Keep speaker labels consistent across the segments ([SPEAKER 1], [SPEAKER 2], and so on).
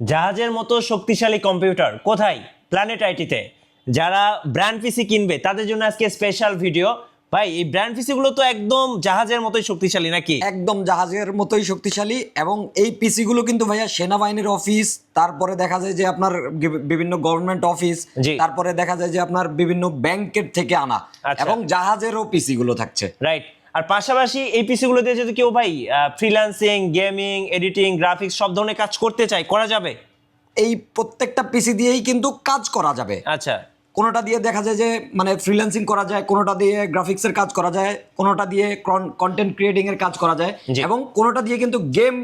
[SPEAKER 1] জাহাজের মতো শক্তিশালী কম্পিউটার কোথায়? প্ল্যানেট আইটিতে যারা ব্র্যান্ড পিসি কিনবে তাদের জন্য আজকে স্পেশাল ভিডিও ভাই এই ব্র্যান্ড পিসিগুলো তো একদম জাহাজের মতোই শক্তিশালী নাকি?
[SPEAKER 2] একদম জাহাজের মতোই শক্তিশালী এবং এই পিসি গুলো কিন্তু ভাইয়া সেনাবাহিনীর অফিস তারপরে দেখা যায় যে আপনার বিভিন্ন গভর্নমেন্ট অফিস। তারপরে দেখা যায় যে আপনার বিভিন্ন ব্যাংকের থেকে আনা
[SPEAKER 1] আচ্ছা।
[SPEAKER 2] এবং জাহাজেরও পিসি গুলো থাকছে।
[SPEAKER 1] রাইট আর পাশাপাশি এই পিসিগুলো দিয়ে যদি কেউ ভাই ফ্রিল্যান্সিং গেমিং এডিটিং গ্রাফিক্স সব ধরনের কাজ করতে চায় করা যাবে?
[SPEAKER 2] এই প্রত্যেকটা পিসি দিয়েই কিন্তু কাজ করা যাবে।
[SPEAKER 1] আচ্ছা।
[SPEAKER 2] কোনোটা দিয়ে দেখা যায় যে মানে ফ্রিল্যান্সিং করা যায় কোনোটা দিয়ে গ্রাফিক্সের কাজ করা যায় কোনোটা দিয়ে কন্টেন্ট ক্রিয়েটিং এর কাজ করা যায়। এবং কোনোটা দিয়ে কিন্তু গেম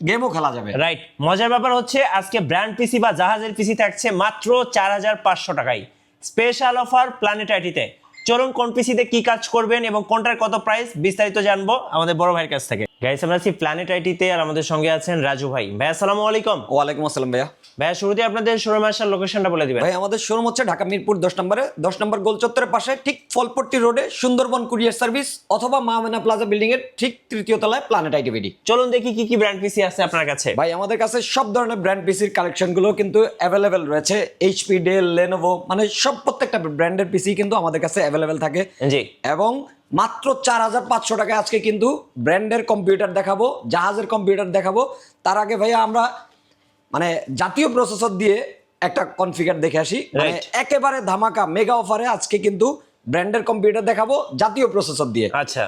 [SPEAKER 2] গেমও খেলা যাবে।
[SPEAKER 1] রাইট মজার ব্যাপার হচ্ছে আজকে ব্র্যান্ড পিসি বা জাহাজের পিসি থাকছে মাত্র চার হাজার পাঁচশো টাকায়। স্পেশাল অফার প্ল্যানেট আইটিতে চলুন কোন পিসিতে কি কাজ করবেন এবং কোনটার কত প্রাইস বিস্তারিত জানব আমাদের বড় ভাইয়ের কাছ থেকে। গাইস আমরা আছি প্ল্যানেট আইটিতে আর আমাদের সঙ্গে আছেন রাজু ভাই। ভাই আসসালামু আলাইকুম।
[SPEAKER 2] ওয়ালাইকুম আসসালাম ভাইয়া।
[SPEAKER 1] ভাইয়া শুরুতে আপনাদের শোরুম আসার লোকেশনটা বলে দিবেন।
[SPEAKER 2] ভাই আমাদের শোরুম হচ্ছে ঢাকা মিরপুর দশ নম্বরে দশ নম্বর গোল চত্বরের পাশে ঠিক ফলপট্টি রোডে সুন্দরবন কুরিয়ার সার্ভিস অথবা মাহমেনা প্লাজা বিল্ডিং এর ঠিক তৃতীয় তলায় প্ল্যানেট আইটিভিডি
[SPEAKER 1] চলুন দেখি কি কি ব্র্যান্ড পিসি আছে আপনার কাছে।
[SPEAKER 2] ভাই আমাদের কাছে সব ধরনের ব্র্যান্ড পিসির কালেকশনগুলো কিন্তু অ্যাভেলেবেল রয়েছে। এইচপি ডেল লেনোভো মানে সব প্রত্যেকটা ব্র্যান্ডের পিসি কিন্তু আমাদের কাছে অ্যাভেলেবেল থাকে।
[SPEAKER 1] জি।
[SPEAKER 2] এবং মাত্র চার হাজার পাঁচশো টাকায় আজকে কিন্তু ব্র্যান্ডের কম্পিউটার দেখাবো জাহাজের কম্পিউটার দেখাবো। তার আগে ভাইয়া আমরা মানে জাতীয় প্রসেসর দিয়ে একটা কনফিগার দেখে আসি। মানে একেবারে ধামাকা মেগা অফারে আজকে কিন্তু ব্র্যান্ডের কম্পিউটার দেখাবো জাতীয় প্রসেসর দিয়ে।
[SPEAKER 1] আচ্ছা।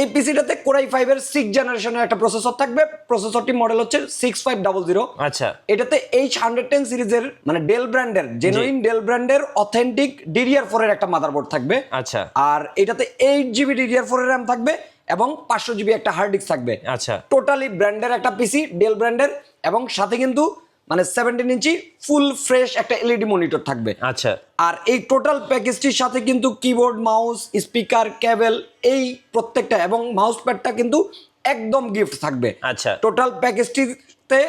[SPEAKER 2] এই পিসিটাতে কোরাই ফাইভ এর সিক্স জেনারেশনের একটা প্রসেসর থাকবে। প্রসেসরটি মডেল হচ্ছে সিক্স ফাইভ ডাবল জিরো
[SPEAKER 1] আচ্ছা।
[SPEAKER 2] এটাতে এইচ হান্ড্রেড টেন সিরিজের মানে ডেল ব্র্যান্ডের জেনুইন ডেল ব্র্যান্ডের অথেন্টিক ডিডিআর ফোর এর একটা মাদারবোর্ড থাকবে।
[SPEAKER 1] আচ্ছা।
[SPEAKER 2] আর এটাতে eight GB DDR four RAM থাকবে এবং পাঁচশো জিবি একটা হার্ড ডিস্ক থাকবে।
[SPEAKER 1] আচ্ছা।
[SPEAKER 2] টোটালি ব্র্যান্ডের একটা পিসি ডেল ব্র্যান্ডের এবং সাথে কিন্তু মানে সেভেন্টিন ইঞ্চি ফুল ফ্রেশ একটা এলইডি মনিটর থাকবে।
[SPEAKER 1] আচ্ছা।
[SPEAKER 2] আর এই টোটাল প্যাকেজটির সাথে কিন্তু কিবোর্ড মাউস স্পিকার কেবল এই প্রত্যেকটা এবং মাউস প্যাডটা কিন্তু একদম গিফট থাকবে।
[SPEAKER 1] আচ্ছা।
[SPEAKER 2] টোটাল প্যাকেজটিতে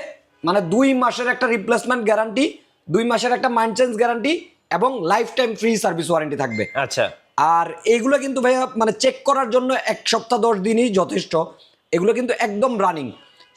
[SPEAKER 2] মানে দুই মাসের একটা রিপ্লেসমেন্ট গ্যারান্টি দুই মাসের একটা মাইন্ড চেঞ্জ গ্যারান্টি এবং life time free service warranty থাকবে।
[SPEAKER 1] আচ্ছা।
[SPEAKER 2] আর এইগুলো কিন্তু ভাইয়া মানে চেক করার জন্য এক সপ্তাহ দশ দিনই যথেষ্ট। এগুলো কিন্তু একদম রানিং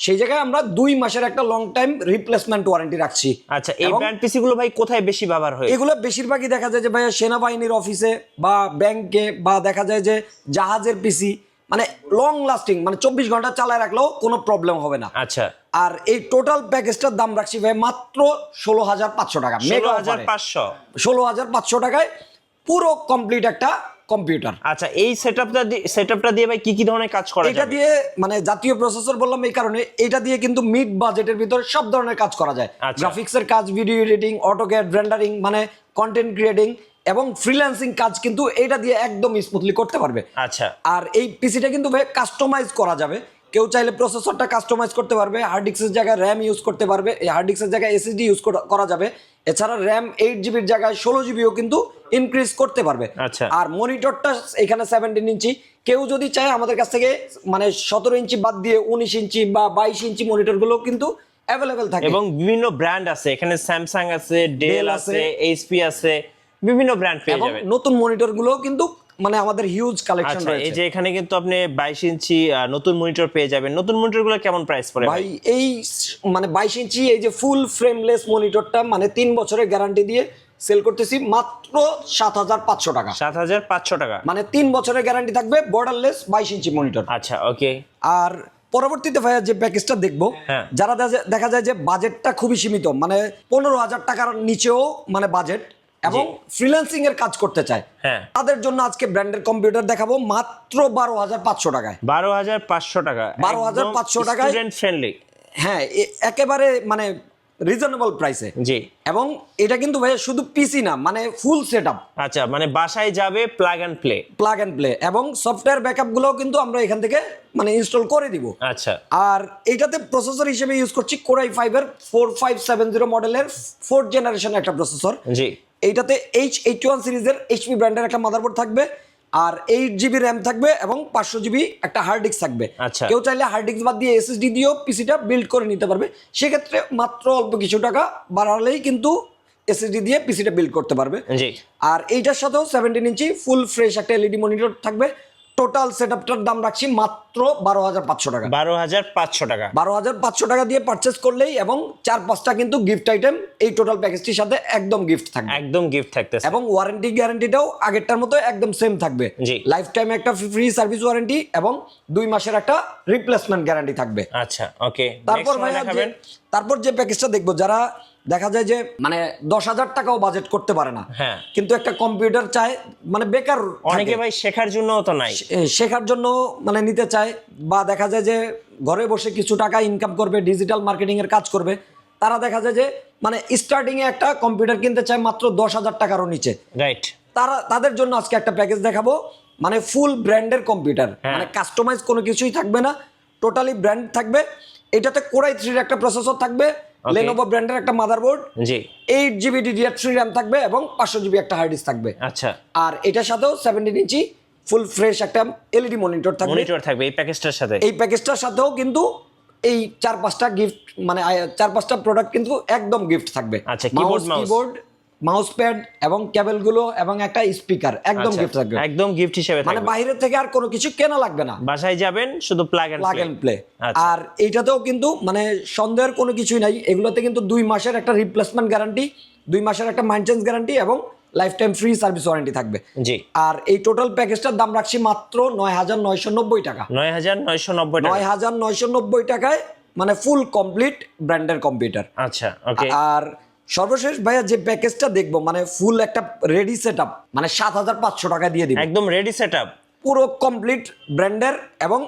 [SPEAKER 2] সেই জায়গায় আমরা দুই মাসের একটা লং টাইম রিপ্লেসমেন্ট ওয়ারেন্টি রাখছি।
[SPEAKER 1] আচ্ছা এই ব্র্যান্ড পিসি গুলো ভাই কোথায় বেশি ব্যবহার হয়?
[SPEAKER 2] এগুলো বেশিরভাগই দেখা যায় যে ভাইয়া সেনাবাহিনীর অফিসে বা ব্যাংকে বা দেখা যায় যে জাহাজের পিসি মানে লং লাস্টিং মানে চব্বিশ ঘণ্টা চালায় রাখলেও কোনো প্রবলেম হবে না।
[SPEAKER 1] আচ্ছা।
[SPEAKER 2] আর এই টোটাল প্যাকেজটার দাম রাখছি ভাই মাত্র ষোলো হাজার পাঁচশো টাকা
[SPEAKER 1] ষোলো হাজার পাঁচশো।
[SPEAKER 2] ষোলো হাজার পাঁচশো টাকায় পুরো কমপ্লিট একটা কম্পিউটার।
[SPEAKER 1] আচ্ছা এই সেটআপটা সেটআপটা দিয়ে ভাই কি কি ধরনের কাজ করা
[SPEAKER 2] এটা দিয়ে মানে জাতীয় প্রসেসর বললাম এই কারণে এটা দিয়ে কিন্তু মিড বাজেটের ভিতর সব ধরনের কাজ করা যায়।
[SPEAKER 1] আচ্ছা।
[SPEAKER 2] গ্রাফিক্সের কাজ ভিডিও এডিটিং অটোক্যাড রেন্ডারিং মানে কন্টেন্ট ক্রিয়েটিং এবং ফ্রিল্যান্সিং কাজ কিন্তু এটা দিয়ে একদম স্মুথলি করতে পারবে।
[SPEAKER 1] আচ্ছা।
[SPEAKER 2] আর এই পিসিটা কিন্তু ভাই কাস্টমাইজ করা যাবে। কেউ চাইলে প্রসেসরটা কাস্টমাইজ করতে পারবে হার্ড ডিস্কের জায়গায় র্যাম ইউজ করতে পারবে এই হার্ড ডিস্কের জায়গায় এসএসডি ইউজ করা যাবে। এছাড়া র্যাম এইট জিবির জায়গায় ষোলো জিবিও কিন্তু ইনক্রিজ করতে পারবে।
[SPEAKER 1] আচ্ছা।
[SPEAKER 2] আর মনিটরটা এখানে সেভেন্টিন ইঞ্চি। কেউ যদি চায় আমাদের কাছ থেকে মানে সতেরো ইঞ্চি বাদ দিয়ে উনিশ ইঞ্চি বা বাইশ ইঞ্চি মনিটরগুলো কিন্তু অ্যাভেলেবেল থাকে।
[SPEAKER 1] এবং বিভিন্ন ব্র্যান্ড আছে। এখানে স্যামসাং আছে ডেল আছে এইচপি আছে বিভিন্ন ব্র্যান্ড পেয়ে
[SPEAKER 2] এবং
[SPEAKER 1] যাবেন।
[SPEAKER 2] নতুন মনিটরগুলো কিন্তু মানে আমাদের হিউজ কালেকশন
[SPEAKER 1] আচ্ছা এই যে এখানে কিন্তু আপনি বাইশ ইঞ্চি নতুন মনিটর পেয়ে যাবেন। নতুন মনিটরগুলো কেমন প্রাইস পড়ে
[SPEAKER 2] ভাই? এই মানে বাইশ ইঞ্চি এই যে ফুল ফ্রেমলেস মনিটরটা মানে তিন বছরের গ্যারান্টি দিয়ে সেল করতেছি মাত্র সাত হাজার পাঁচশো টাকা।
[SPEAKER 1] সাত হাজার পাঁচশো টাকা।
[SPEAKER 2] মানে তিন বছরের গ্যারান্টি থাকবে বর্ডারলেস বাইশ ইঞ্চি মনিটর
[SPEAKER 1] আচ্ছা ওকে
[SPEAKER 2] আর পরবর্তীতে ভাইয়া যে প্যাকেজটা দেখব
[SPEAKER 1] হ্যাঁ।
[SPEAKER 2] যারা দেখা- দেখা যায় যে বাজেটটা খুবই সীমিত মানে পনেরো হাজার টাকার নিচেও মানে বাজেট এবং ফ্রিল্যান্সিং এর কাজ করতে চায়।
[SPEAKER 1] হ্যাঁ।
[SPEAKER 2] তাদের জন্য আজকে ব্র্যান্ডের কম্পিউটার দেখাবো মাত্র বারো হাজার পাঁচশো টাকায়।
[SPEAKER 1] বারো হাজার পাঁচশো টাকা।
[SPEAKER 2] 12,500 টাকায়-
[SPEAKER 1] স্টুডেন্ট ফ্রেন্ডলি
[SPEAKER 2] হ্যাঁ একেবারে মানে রিজনেবল প্রাইসে
[SPEAKER 1] জি।
[SPEAKER 2] এবং এটা কিন্তু ভাইয়া শুধু পিসি না মানে ফুল সেট আপ
[SPEAKER 1] আচ্ছা মানে বাসায় যাবে plug and play
[SPEAKER 2] plug and play এবং সফটওয়্যার ব্যাকআপ গুলোও কিন্তু আমরা এখান থেকে মানে ইনস্টল করে দিব।
[SPEAKER 1] আচ্ছা।
[SPEAKER 2] আর এটাতে প্রসেসর হিসেবে ইউজ করছি কোরাই ফাইভের ফোর ফাইভ সেভেন জিরো মডেলের ফোর্থ জেনারেশন একটা প্রসেসর
[SPEAKER 1] জি।
[SPEAKER 2] এইটাতে এইচ এইট ওয়ান সিরিজের এইচপি ব্র্যান্ডের একটা মাদারবোর্ড থাকবে আর এইট জিবি র্যাম থাকবে এবং পাঁচশো জিবি একটা হার্ড ডিস্ক থাকবে।
[SPEAKER 1] আচ্ছা।
[SPEAKER 2] কেউ চাইলে হার্ড ডিস্ক বাদ দিয়ে এসএসডি দিয়েও পিসিটা বিল্ড করে নিতে পারবে। সেক্ষেত্রে মাত্র অল্প কিছু টাকা বাড়ালেই কিন্তু এসএসডি দিয়ে পিসিটা বিল্ড করতে পারবে। আর এইটার সাথেও সেভেন্টিন ইঞ্চি ফুল ফ্রেশ একটা এলইডি মনিটর থাকবে। টোটাল সেটআপটার দাম রাখছি মাত্র বারো হাজার পাঁচশো টাকা।
[SPEAKER 1] বারো হাজার পাঁচশো টাকা।
[SPEAKER 2] বারো হাজার পাঁচশো টাকা দিয়ে পারচেস করলেই এবং চার পাঁচটা কিন্তু গিফট আইটেম এই টোটাল প্যাকেজটির সাথে একদম গিফট থাকবে।
[SPEAKER 1] একদম গিফট থাকতেছে।
[SPEAKER 2] এবং ওয়ারেন্টি গ্যারান্টিটাও আগেরটার মতো একদম সেম থাকবে।
[SPEAKER 1] জি।
[SPEAKER 2] লাইফ টাইম একটা ফ্রি সার্ভিস ওয়ারেন্টি এবং দুই মাসের একটা রিপ্লেসমেন্ট গ্যারান্টি থাকবে।
[SPEAKER 1] আচ্ছা ওকে
[SPEAKER 2] তারপর ভাইয়া তারপর যে প্যাকেজটা দেখব যারা দেখা যায় যে মানে দশ হাজার টাকাও বাজেট করতে পারে না।
[SPEAKER 1] হ্যাঁ।
[SPEAKER 2] কিন্তু একটা কম্পিউটার চায় মানে বেকার
[SPEAKER 1] অনেকে ভাই শেখার জন্য তো নাই।
[SPEAKER 2] শেখার জন্য মানে নিতে চায় বা দেখা যায় যে ঘরে বসে কিছু টাকা ইনকাম করবে ডিজিটাল মার্কেটিং এর কাজ করবে তারা দেখা যায় যে মানে স্টার্টিং এ একটা কম্পিউটার কিনতে চায় মাত্র দশ হাজার টাকারও নিচে।
[SPEAKER 1] রাইট
[SPEAKER 2] তারা তাদের জন্য আজকে একটা প্যাকেজ দেখাবো মানে ফুল ব্র্যান্ডের কম্পিউটার। মানে কাস্টমাইজ কোনো কিছুই থাকবে না টোটালি ব্র্যান্ড থাকবে। এটাতে কোরাই থ্রির একটা প্রসেসর থাকবে লেনোভো ব্র্যান্ডের একটা মাদারবোর্ড
[SPEAKER 1] জি।
[SPEAKER 2] Eight GB DDR three RAM থাকবে এবং পাঁচশো জিবি একটা হার্ড ডিস্ক থাকবে।
[SPEAKER 1] আচ্ছা।
[SPEAKER 2] আর এটার সাথেও সেভেন্টিন ইঞ্চি ফুল ফ্রেশ একটা এলইডি মনিটর থাকবে।
[SPEAKER 1] মনিটর থাকবে এই প্যাকেজটার সাথে?
[SPEAKER 2] এই প্যাকেজটার সাথেও কিন্তু এই চার পাঁচটা গিফট মানে চার পাঁচটা প্রোডাক্ট কিন্তু একদম গিফট থাকবে।
[SPEAKER 1] আচ্ছা, কিবোর্ড।
[SPEAKER 2] কিবোর্ড মাউস প্যাড এবং কেবলগুলো এবং একটা স্পিকার একদম
[SPEAKER 1] আচ্ছা,
[SPEAKER 2] গিফট থাকবে।
[SPEAKER 1] একদম গিফট হিসেবে
[SPEAKER 2] মানে বাইরে থেকে আর কোনো কিছু কেনা লাগবে না।
[SPEAKER 1] বাসায় যাবেন শুধু plug and
[SPEAKER 2] plug and play
[SPEAKER 1] আচ্ছা।
[SPEAKER 2] আর এইটাতেও কিন্তু মানে সন্দেহের কোনো কিছুই নাই। এগুলোতে কিন্তু দুই মাসের একটা রিপ্লেসমেন্ট গ্যারান্টি দুই মাসের একটা মেনটেন্স গ্যারান্টি এবং life time free service warranty থাকবে।
[SPEAKER 1] জি।
[SPEAKER 2] আর এই টোটাল প্যাকেজটার দাম রাখছি মাত্র নয় হাজার নয়শো নব্বই টাকা।
[SPEAKER 1] নয় হাজার নয়শো নব্বই
[SPEAKER 2] নয় হাজার নয়শো নব্বই টাকায় মানে ফুল কমপ্লিট ব্র্যান্ডের কম্পিউটার
[SPEAKER 1] আচ্ছা ওকে
[SPEAKER 2] আর সর্বশেষ ভাইয়া যে প্যাকেজটা দেখব মানে ফুল একটা রেডি সেট মানে সাত হাজার পাঁচশো টাকা দিয়ে দিবে।
[SPEAKER 1] একদম রেডি সেট
[SPEAKER 2] পুরো কমপ্লিট ব্র্যান্ডের এবং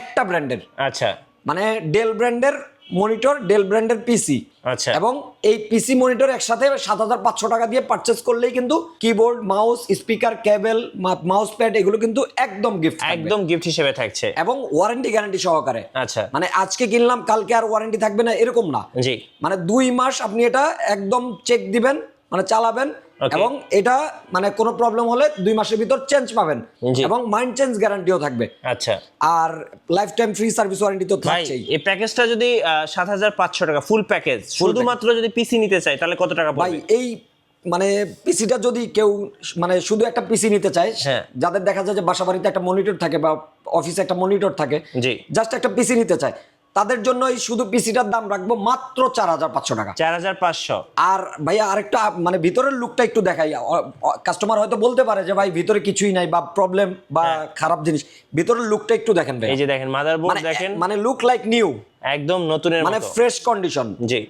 [SPEAKER 2] একটা ব্র্যান্ডের
[SPEAKER 1] আচ্ছা।
[SPEAKER 2] মানে ডেল ব্র্যান্ডের মনিটর ডেল ব্র্যান্ডের পিসি
[SPEAKER 1] আচ্ছা।
[SPEAKER 2] এবং এই পিসি মনিটর একসাথে সাত হাজার পাঁচশো টাকা দিয়ে পারচেস করলেই কিন্তু keyboard mouse speaker cable mouse pad এগুলো কিন্তু একদম গিফট
[SPEAKER 1] একদম গিফট হিসেবে থাকছে।
[SPEAKER 2] এবং ওয়ারেন্টি গ্যারান্টি সহকারে।
[SPEAKER 1] আচ্ছা।
[SPEAKER 2] মানে আজকে কিনলাম কালকে আর ওয়ারেন্টি থাকবে না এরকম না।
[SPEAKER 1] জি।
[SPEAKER 2] মানে দুই মাস আপনি এটা একদম চেক দিবেন মানে চালাবেন. এবং এটা মানে কোনো প্রবলেম হলে দুই মাসের ভিতর চেঞ্জ পাবেন। এবং মাইন্ড চেঞ্জ গ্যারান্টিও থাকবে।
[SPEAKER 1] আচ্ছা।
[SPEAKER 2] আর life time free service warranty তো থাকছেই।
[SPEAKER 1] এই প্যাকেজটা যদি সাত হাজার পাঁচশো টাকা ফুল প্যাকেজ শুধুমাত্র যদি পিসি নিতে চাই তাহলে কত টাকা পড়বে?
[SPEAKER 2] ভাই এই মানে পিসিটা যদি কেউ মানে শুধু একটা পিসি নিতে চায়
[SPEAKER 1] হ্যাঁ।
[SPEAKER 2] যাদের দেখা যায় যে বাসা বাড়িতে একটা মনিটর থাকে বা অফিসে একটা মনিটর থাকে জাস্ট একটা পিসি নিতে চায় তাদের জন্য এই শুধু পিসিটার দাম রাখব মাত্র চার হাজার পাঁচশো টাকা।
[SPEAKER 1] চার হাজার পাঁচশো।
[SPEAKER 2] আর ভাইয়া আরেকটা মানে ভিতরের লুকটা একটু দেখাই। কাস্টমার হয়তো বলতে পারে যে ভাই ভিতরে কিছুই নাই বা প্রবলেম বা খারাপ জিনিস। ভিতরের লুকটা একটু দেখেন ভাই
[SPEAKER 1] হ্যাঁ। এই যে দেখেন মাদারবোর্ড
[SPEAKER 2] মানে
[SPEAKER 1] দেখেন।
[SPEAKER 2] মানে লুক লাইক নিউ
[SPEAKER 1] একদম নতুনের
[SPEAKER 2] মানে ফ্রেশ কন্ডিশন
[SPEAKER 1] জি।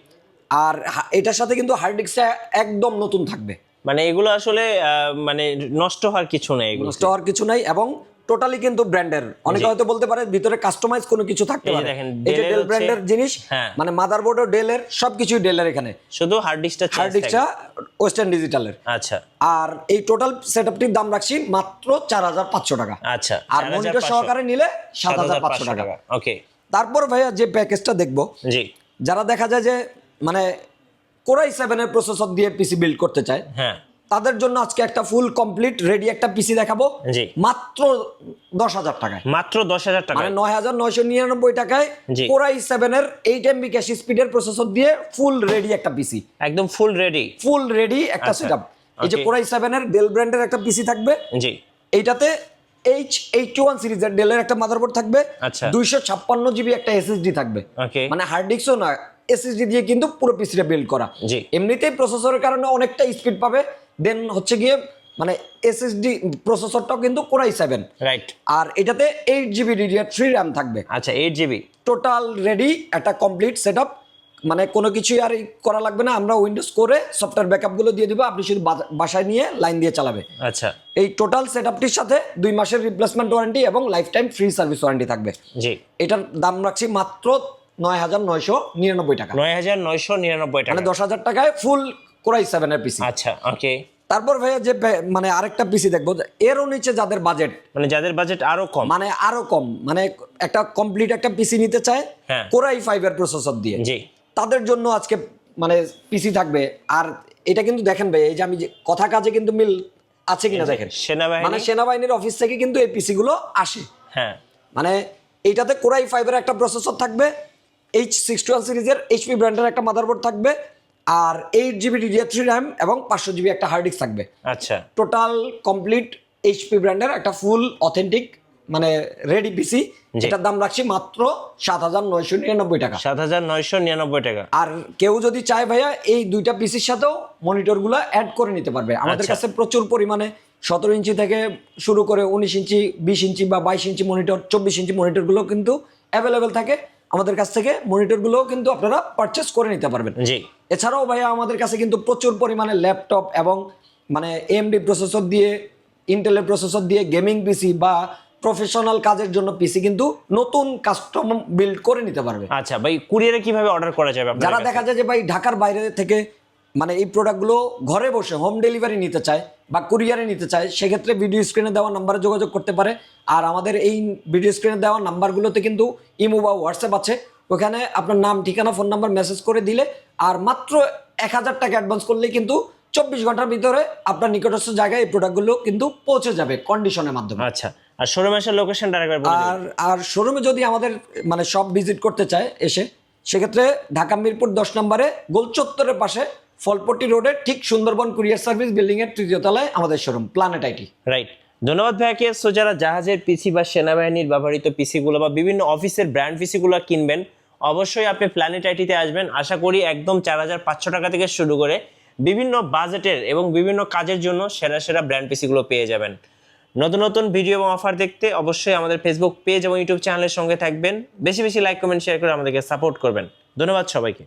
[SPEAKER 2] আর এটার সাথে কিন্তু হার্ড ডিস্কটা একদম নতুন থাকবে।
[SPEAKER 1] মানে এগুলো আসলে মানে নষ্ট হওয়ার কিছু নেই এগুলো
[SPEAKER 2] নষ্ট হওয়ার কিছু নাই এবং টোটালি কিন্তু ব্র্যান্ডের অনেকে হয়তো বলতে পারে ভিতরে কাস্টমাইজ কোনো কিছু থাকতে পারে। এই যে ডেল ব্র্যান্ডের জিনিস
[SPEAKER 1] হ্যাঁ।
[SPEAKER 2] মানে মাদারবোর্ডও ডেলের সবকিছুই ডেলের এখানে।
[SPEAKER 1] শুধু হার্ড ডিস্কটা
[SPEAKER 2] হার্ড ডিস্কটা ওয়েস্টার্ন ডিজিটালের
[SPEAKER 1] আচ্ছা।
[SPEAKER 2] আর এই টোটাল সেটআপটির দাম রাখছি মাত্র চার হাজার পাঁচশো টাকা।
[SPEAKER 1] আচ্ছা
[SPEAKER 2] আর মনিটর সহকারে নিলে সাত হাজার পাঁচশো টাকা।
[SPEAKER 1] ওকে
[SPEAKER 2] তারপর ভাইয়া যে প্যাকেজটা দেখব
[SPEAKER 1] জি।
[SPEAKER 2] যারা দেখা যায় যে মানে কোরাই সেভেনের প্রসেসর দিয়ে পিসি বিল্ড করতে চায়
[SPEAKER 1] হ্যান
[SPEAKER 2] তাদের জন্য আজকে একটা ফুল কমপ্লিট রেডি একটা পিসি দেখাবো।
[SPEAKER 1] জি।
[SPEAKER 2] মাত্র দশ হাজার টাকায়।
[SPEAKER 1] মাত্র দশ হাজার টাকা
[SPEAKER 2] মানে নয় হাজার নয়শো নিরানব্বই টাকায়। কোরাই সেভেনের এইট এমবি ক্যাশ স্পিডের প্রসেসর দিয়ে ফুল রেডি একটা পিসি
[SPEAKER 1] একদম ফুল রেডি
[SPEAKER 2] ফুল রেডি একটা
[SPEAKER 1] আচ্ছা,
[SPEAKER 2] সেটআপ এই যে. কোরাই সেভেনের ডেল ব্র্যান্ডের একটা পিসি থাকবে।
[SPEAKER 1] জি।
[SPEAKER 2] এইটাতে এইচ এইটটি ওয়ান সিরিজের ডেলের একটা মাদারবোর্ড থাকবে।
[SPEAKER 1] আচ্ছা।
[SPEAKER 2] দুইশো ছাপ্পান্ন জিবি একটা এসএসডি থাকবে। মানে হার্ড ডিস্কও না এসএসডি দিয়ে কিন্তু পুরো পিসিটা বিল্ড করা। এমনিতেই প্রসেসরের কারণে অনেকটা স্পিড পাবে। দেন হচ্ছে গিয়ে মানে এসএসডি প্রসেসরটাও কিন্তু কোরাই সেভেন
[SPEAKER 1] রাইট
[SPEAKER 2] আর এটাতে eight GB DDR three RAM থাকবে।
[SPEAKER 1] আচ্ছা এইট জিবি
[SPEAKER 2] টোটাল রেডি একটা কমপ্লিট সেট মানে কোনো কিছুই আর করা লাগবে না আমরা উইন্ডোজ করে সফটওয়্যার ব্যাকআপগুলো দিয়ে দিব আপনি শুধু বাসায় নিয়ে লাইন দিয়ে চালাবে।
[SPEAKER 1] আচ্ছা।
[SPEAKER 2] এই টোটাল সেটআপটির সাথে দুই মাসের রিপ্লেসমেন্ট ওয়ারেন্টি এবং life time free service warranty থাকবে।
[SPEAKER 1] জি।
[SPEAKER 2] এটার দাম রাখছি মাত্র নয় হাজার নয়শো নিরানব্বই টাকা।
[SPEAKER 1] নয় হাজার নয়শো নিরানব্বই টাকা।
[SPEAKER 2] মানে দশ হাজার টাকায় ফুল কোরাই সেভেনের পিসি।
[SPEAKER 1] আচ্ছা ওকে
[SPEAKER 2] তারপর ভাইয়া যে মানে আরেকটা পিসি দেখব এরও নিচে যাদের বাজেট
[SPEAKER 1] মানে যাদের বাজেট আরও কম।
[SPEAKER 2] মানে আরও কম মানে একটা কমপ্লিট একটা পিসি নিতে চায়। কোরাই ফাইভের প্রসেসর দিয়ে।
[SPEAKER 1] জি।
[SPEAKER 2] তাদের জন্য আজকে মানে পিসি থাকবে। আর এটা কিন্তু দেখেন ভাই এই যে আমি যে কথা কাজে কিন্তু মিল আছে কিনা দেখেন।
[SPEAKER 1] সেনাবাহিনী
[SPEAKER 2] মানে সেনাবাহিনীর অফিস থেকে কিন্তু এই পিসি গুলো আসে।
[SPEAKER 1] হ্যাঁ।
[SPEAKER 2] মানে এইটাতে কোরাই ফাইভের একটা প্রসেসর থাকবে এইচ সিক্সটি ওয়ান সিরিজের এইচপি ব্র্যান্ডের একটা মাদারবোর্ড থাকবে আর eight GB DDR three RAM এবং পাঁচশো জিবি একটা হার্ড ডিস্ক থাকবে।
[SPEAKER 1] আচ্ছা।
[SPEAKER 2] টোটাল কমপ্লিট এইচপি ব্র্যান্ডের একটা ফুল অথেন্টিক মানে রেডি পিসি যেটার দাম রাখছি মাত্র সাত হাজার নয়শো নিরানব্বই টাকা।
[SPEAKER 1] সাত হাজার নয়শো নিরানব্বই টাকা।
[SPEAKER 2] আর কেউ যদি চায় ভাইয়া এই দুইটা পিসির সাথেও মনিটরগুলো অ্যাড করে নিতে পারবে। আমাদের
[SPEAKER 1] আচ্ছা।
[SPEAKER 2] কাছে প্রচুর পরিমাণে সতেরো ইঞ্চি থেকে শুরু করে উনিশ ইঞ্চি বিশ ইঞ্চি বা বাইশ ইঞ্চি মনিটর চব্বিশ ইঞ্চি মনিটরগুলো কিন্তু অ্যাভেলেবেল থাকে। আমাদের কাছ থেকে মনিটরগুলোও কিন্তু আপনারা পারচেস করে নিতে পারবেন।
[SPEAKER 1] জি।
[SPEAKER 2] এছাড়াও ভাইয়া আমাদের কাছে কিন্তু প্রচুর পরিমাণে ল্যাপটপ এবং মানে এমডি প্রসেসর দিয়ে ইন্টেলের প্রসেসর দিয়ে গেমিং পিসি বা প্রফেশনাল কাজের জন্য পিসি কিন্তু নতুন কাস্টম বিল্ড করে নিতে পারবে।
[SPEAKER 1] আচ্ছা ভাই কুরিয়ারে কীভাবে অর্ডার করা যাবে আপনার
[SPEAKER 2] যারা দেখা যায় যে ভাই ঢাকার বাইরে থেকে মানে এই প্রোডাক্টগুলো ঘরে বসে হোম ডেলিভারি নিতে চায় বা কুরিয়ারে নিতে চায় সেক্ষেত্রে ভিডিও স্ক্রিনে দেওয়া নাম্বারে যোগাযোগ করতে পারে। আর আমাদের এই ভিডিও স্ক্রিনে দেওয়া নাম্বারগুলোতে কিন্তু ইমো বা হোয়াটসঅ্যাপ আছে। ওখানে আপনার নাম ঠিকানা ফোন নাম্বার মেসেজ করে দিলে আর মাত্র এক হাজার টাকা অ্যাডভান্স করলেই কিন্তু চব্বিশ ঘণ্টার ভিতরে আপনার নিকটস্থ জায়গায় এই প্রোডাক্টগুলো কিন্তু পৌঁছে যাবে কন্ডিশনের মাধ্যমে।
[SPEAKER 1] আচ্ছা আর শোরুম এসে লোকেশনটা আরেকবার
[SPEAKER 2] আর আর শোরুমে যদি আমাদের মানে সব ভিজিট করতে চায় এসে সেক্ষেত্রে ঢাকা মিরপুর দশ নম্বরে গোল চত্বরের পাশে ফলপট্টি রোডের ঠিক সুন্দরবন কুরিয়ার সার্ভিস বিল্ডিং এর তৃতীয় তলায় আমাদের শোরুম প্ল্যানেট আইটি
[SPEAKER 1] রাইট ধন্যবাদ ভাইয়াকে। সো যারা জাহাজের পিসি বা সেনাবাহিনীর ব্যবহৃত পিসিগুলো বা বিভিন্ন অফিসের ব্র্যান্ড পিসিগুলো কিনবেন, অবশ্যই আপনি প্ল্যানেট আইটিতে আসবেন। আশা করি একদম চার হাজার পাঁচশো টাকা থেকে শুরু করে বিভিন্ন বাজেটের এবং বিভিন্ন কাজের জন্য সেরা সেরা ব্র্যান্ড পিসিগুলো পেয়ে যাবেন। নতুন নতুন ভিডিও এবং অফার দেখতে অবশ্যই আমাদের ফেসবুক পেজ এবং ইউটিউব চ্যানেলের সঙ্গে থাকবেন। বেশি বেশি লাইক কমেন্ট শেয়ার করে আমাদেরকে সাপোর্ট করবেন। ধন্যবাদ সবাইকে।